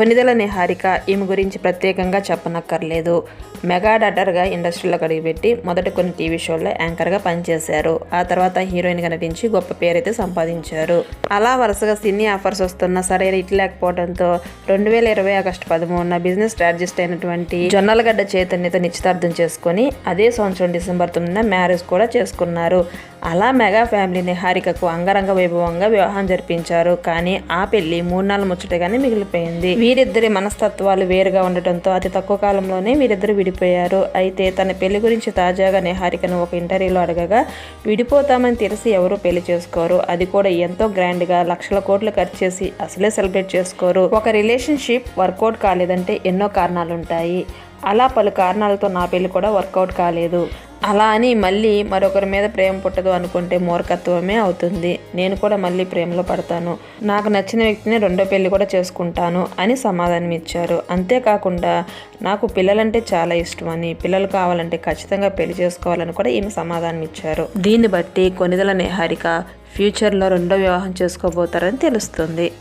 కొనిదెల నిహారిక ఈమె గురించి ప్రత్యేకంగా చెప్పనక్కర్లేదు. మెగా డాటర్గా ఇండస్ట్రీలో అడుగుపెట్టి మొదట కొన్ని టీవీ షోల్లో యాంకర్గా పనిచేశారు. ఆ తర్వాత హీరోయిన్గా నటించి గొప్ప పేరైతే సంపాదించారు. అలా వరుసగా సినీ ఆఫర్స్ వస్తున్నా సరైన ఇటు లేకపోవడంతో రెండు వేల ఇరవై ఆగస్టు పదమూడున బిజినెస్ స్ట్రాటజిస్ట్ అయినటువంటి జొన్నలగడ్డ చైతన్యతో నిశ్చితార్థం చేసుకొని అదే సంవత్సరం డిసెంబర్ తొమ్మిదిన మ్యారేజ్ కూడా చేసుకున్నారు. అలా మెగా ఫ్యామిలీ నిహారికకు అంగరంగ వైభవంగా వివాహం జరిపించారు. కానీ ఆ పెళ్ళి మూడు నాలుగు ముచ్చటగానే మిగిలిపోయింది. వీరిద్దరి మనస్తత్వాలు వేరుగా ఉండటంతో అతి తక్కువ కాలంలోనే వీరిద్దరు విడిపోయారు. అయితే తన పెళ్ళి గురించి తాజాగా నిహారికను ఒక ఇంటర్వ్యూలో అడగగా విడిపోతామని తెలిసి ఎవరూ పెళ్ళి చేసుకోరు. అది కూడా ఎంతో గ్రాండ్గా లక్షల కోట్లు ఖర్చు చేసి అసలే సెలబ్రేట్ చేసుకోరు. ఒక రిలేషన్షిప్ వర్కౌట్ కాలేదంటే ఎన్నో కారణాలుంటాయి. అలా పలు కారణాలతో నా పెళ్ళి కూడా వర్కౌట్ కాలేదు. అలా అని మళ్ళీ మరొకరి మీద ప్రేమ పుట్టదు అనుకుంటే మూర్ఖత్వమే అవుతుంది. నేను కూడా మళ్ళీ ప్రేమలో పడతాను. నాకు నచ్చిన వ్యక్తిని రెండో పెళ్ళి కూడా చేసుకుంటాను అని సమాధానం ఇచ్చారు. అంతేకాకుండా నాకు పిల్లలంటే చాలా ఇష్టం అని పిల్లలు కావాలంటే ఖచ్చితంగా పెళ్ళి చేసుకోవాలని కూడా ఈమె సమాధానం ఇచ్చారు. దీన్ని బట్టి కొనిదల నిహారిక ఫ్యూచర్లో రెండో వివాహం చేసుకోబోతారని తెలుస్తుంది.